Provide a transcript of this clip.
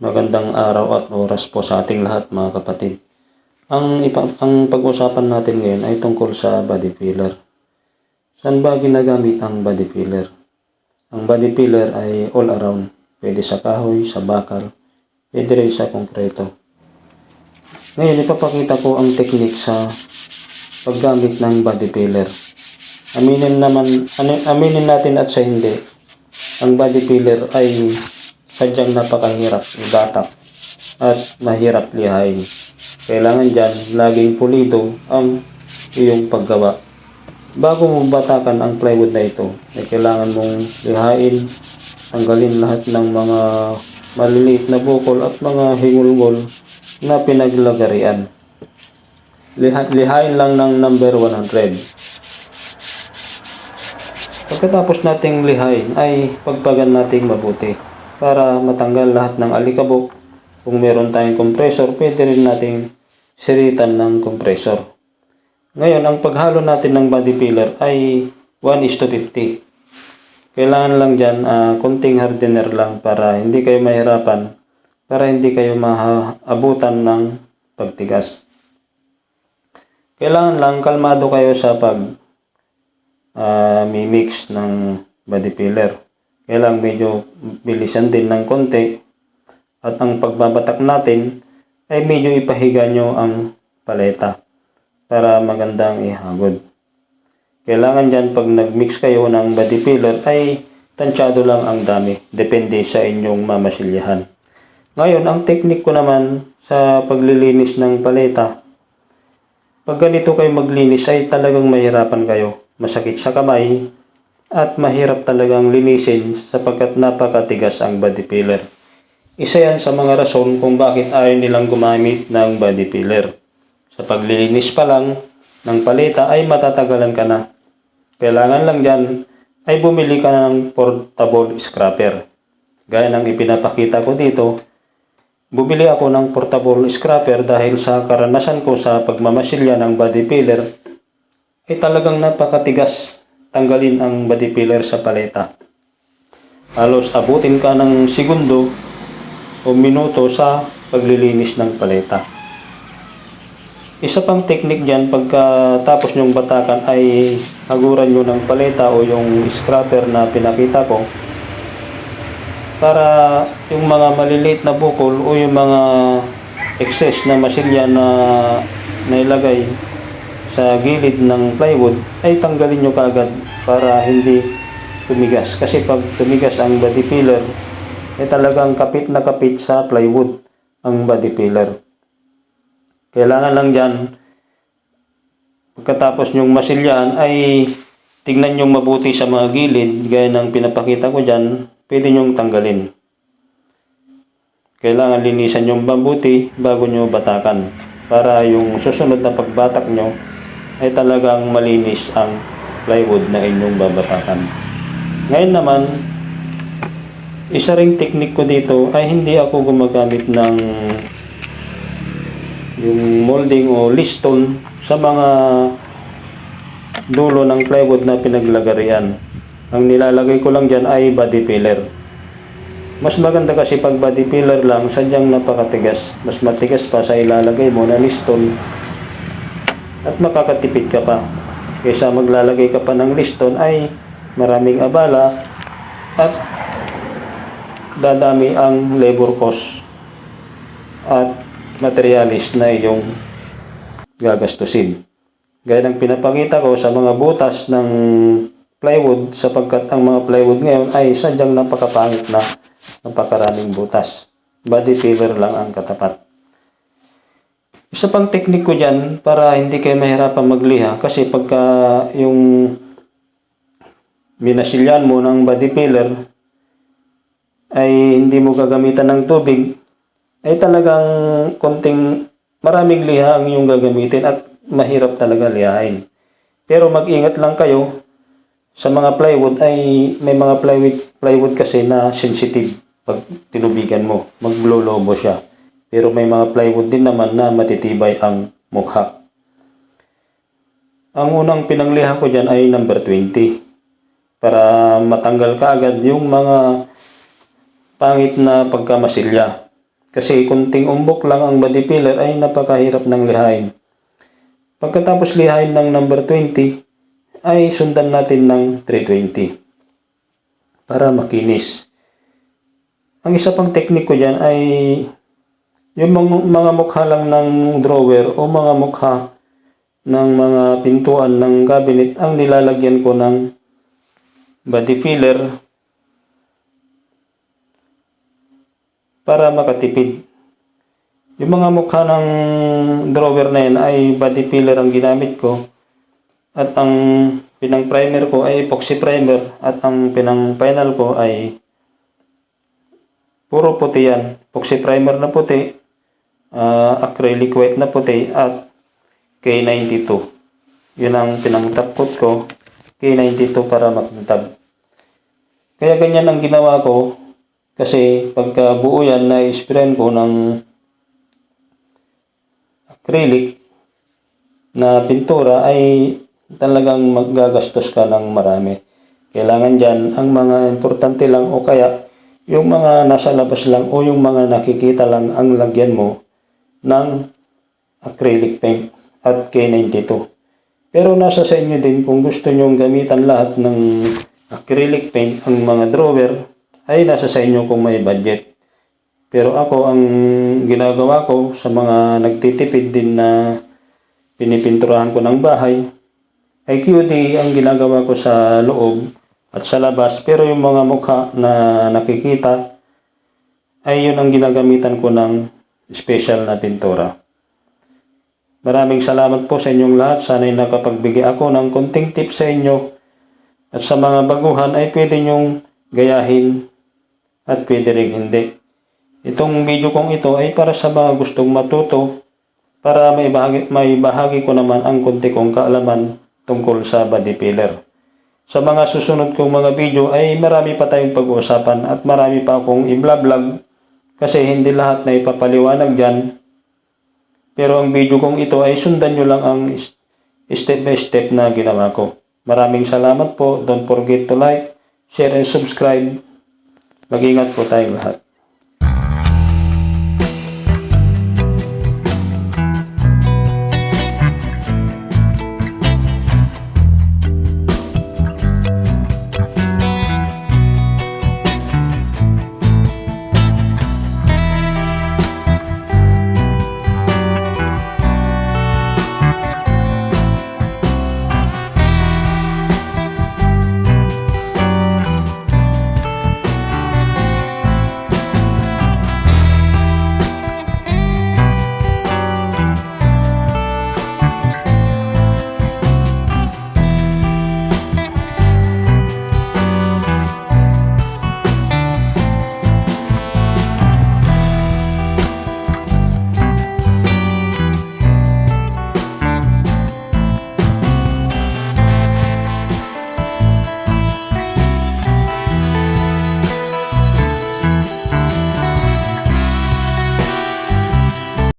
Magandang araw at oras po sa ating lahat mga kapatid. Ang, ipa, ang pag-usapan natin ngayon ay tungkol sa body filler. Saan ba ginagamit ang body filler? Ang body filler ay all around. Pwede sa kahoy, sa bakal, pwede rin sa konkreto. Ngayon, ipapakita ko ang technique sa paggamit ng body filler. Aminin naman, aminin natin at sa hindi, ang body filler ay sadyang napakahirap igatak at mahirap lihain. Kailangan dyan laging pulido ang iyong paggawa. Bago mo batakan ang plywood na ito, ay kailangan mong lihain, tanggalin lahat ng mga maliliit na bukol at mga hingulgol na pinaglagarian. Liha, lihain lang ng number 100. Pagkatapos nating lihain ay pagpagan nating mabuti para matanggal lahat ng alikabok. Kung meron tayong compressor, pwede rin nating siritan ng compressor. Ngayon, ang paghalo natin ng body filler ay 1 is to 50. Kailangan lang dyan, ah, konting hardener lang para hindi kayo mahirapan, para hindi kayo maabutan ng pagtigas. Kailangan lang kalmado kayo sa pag ah, mix ng body filler. Kailangan medyo bilisan din ng konti at ang pagbabatak natin ay medyo ipahiga nyo ang paleta para magandang ihagod. Kailangan dyan pag nag-mix kayo ng body filler ay tansyado lang ang dami. Depende sa inyong mamasilyahan. Ngayon, ang technique ko naman sa paglilinis ng paleta, pag ganito kayo maglinis ay talagang mahirapan kayo. Masakit sa kamay at mahirap talagang linisin sapagkat napakatigas ang body filler. Isa yan sa mga rason kung bakit ayaw nilang gumamit ng body filler. Sa paglilinis pa lang ng paleta ay matatagalan ka na. Kailangan lang dyan ay bumili ka ng portable scraper. Gaya ng ipinapakita ko dito, bumili ako ng portable scraper dahil sa karanasan ko sa pagmamasilya ng body filler ay talagang napakatigas tanggalin ang body filler sa paleta. Halos abutin ka ng segundo o minuto sa paglilinis ng paleta. Isa pang technique dyan, pagkatapos nyong batakan ay haguran nyo ng paleta o yung scraper na pinakita ko para yung mga maliliit na bukol o yung mga excess na masilya na nailagay sa gilid ng plywood ay tanggalin nyo kaagad para hindi tumigas. Kasi pag tumigas ang body filler, ay talagang kapit na kapit sa plywood ang body filler. Kailangan lang dyan, pagkatapos nyong masilyahan ay tignan nyong mabuti sa mga gilid, gaya ng pinapakita ko dyan, pwede nyong tanggalin. Kailangan linisan yung mabuti bago nyo batakan para yung susunod na pagbatak nyo ay talagang malinis ang plywood na inyong babatakan. Ngayon naman, isa ring technique ko dito ay hindi ako gumagamit ng yung molding o liston sa mga dulo ng plywood na pinaglagarian. Ang nilalagay ko lang dyan ay body filler. Mas maganda kasi pag body filler lang, sadyang napakatigas. Mas matigas pa sa ilalagay mo na liston at makakatipid ka pa. Kaysa maglalagay ka pa ng liston ay maraming abala at dadami ang labor cost at materialis na iyong gagastusin. Gaya ng pinapakita ko sa mga butas ng plywood sapagkat ang mga plywood ngayon ay sadyang napakapangit na napakaraming butas. Body filler lang ang katapat. Isa pang teknik ko dyan para hindi kayo mahirapan magliha kasi pagka yung minasilyan mo ng body filler ay hindi mo gagamitan ng tubig ay talagang konting maraming liha ang iyong gagamitin at mahirap talaga lihain. Pero mag-ingat lang kayo sa mga plywood ay may mga plywood, plywood kasi na sensitive pag tinubigan mo. Maglolobo siya. Pero may mga plywood din naman na matitibay ang mukha. Ang unang pinangliha ko dyan ay number 20 para matanggal ka agad yung mga pangit na pagkamasilya. Kasi kunting umbok lang ang body filler ay napakahirap ng lihain. Pagkatapos lihain ng number 20, ay sundan natin ng 320 para makinis. Ang isa pang teknik ko dyan ay yung mga, mukha lang ng drawer o mga mukha ng mga pintuan ng cabinet ang nilalagyan ko ng body filler para makatipid. Yung mga mukha ng drawer na yan ay body filler ang ginamit ko at ang pinang primer ko ay epoxy primer at ang pinang final ko ay puro puti yan. Epoxy primer na puti, ah, acrylic white na puti at K92. Yun ang pinang top coat ko, K92 para makintab. Kaya ganyan ang ginawa ko kasi pagka buo yan na sprayan ko ng acrylic na pintura ay talagang magagastos ka ng marami. Kailangan dyan ang mga importante lang o kaya yung mga nasa labas lang o yung mga nakikita lang ang lagyan mo ng acrylic paint at K92. Pero nasa sa inyo din kung gusto nyong gamitan lahat ng acrylic paint ang mga drawer ay nasa sa inyo kung may budget. Pero ako ang ginagawa ko sa mga nagtitipid din na pinipinturahan ko ng bahay ay QD ang ginagawa ko sa loob at sa labas. Pero yung mga mukha na nakikita ay yun ang ginagamitan ko ng special na pintura. Maraming salamat po sa inyong lahat. Sana'y nakapagbigay ako ng konting tips sa inyo. At sa mga baguhan ay pwede nyong gayahin at pwede rin hindi. Itong video kong ito ay para sa mga gustong matuto para may bahagi, may bahagi ko naman ang konti kong kaalaman tungkol sa body filler. Sa mga susunod kong mga video ay marami pa tayong pag-uusapan at marami pa akong i-vlog kasi hindi lahat na ipapaliwanag dyan. Pero ang video kong ito ay sundan nyo lang ang step by step na ginawa ko. Maraming salamat po. Don't forget to like, share, and subscribe. Mag-ingat po tayong lahat.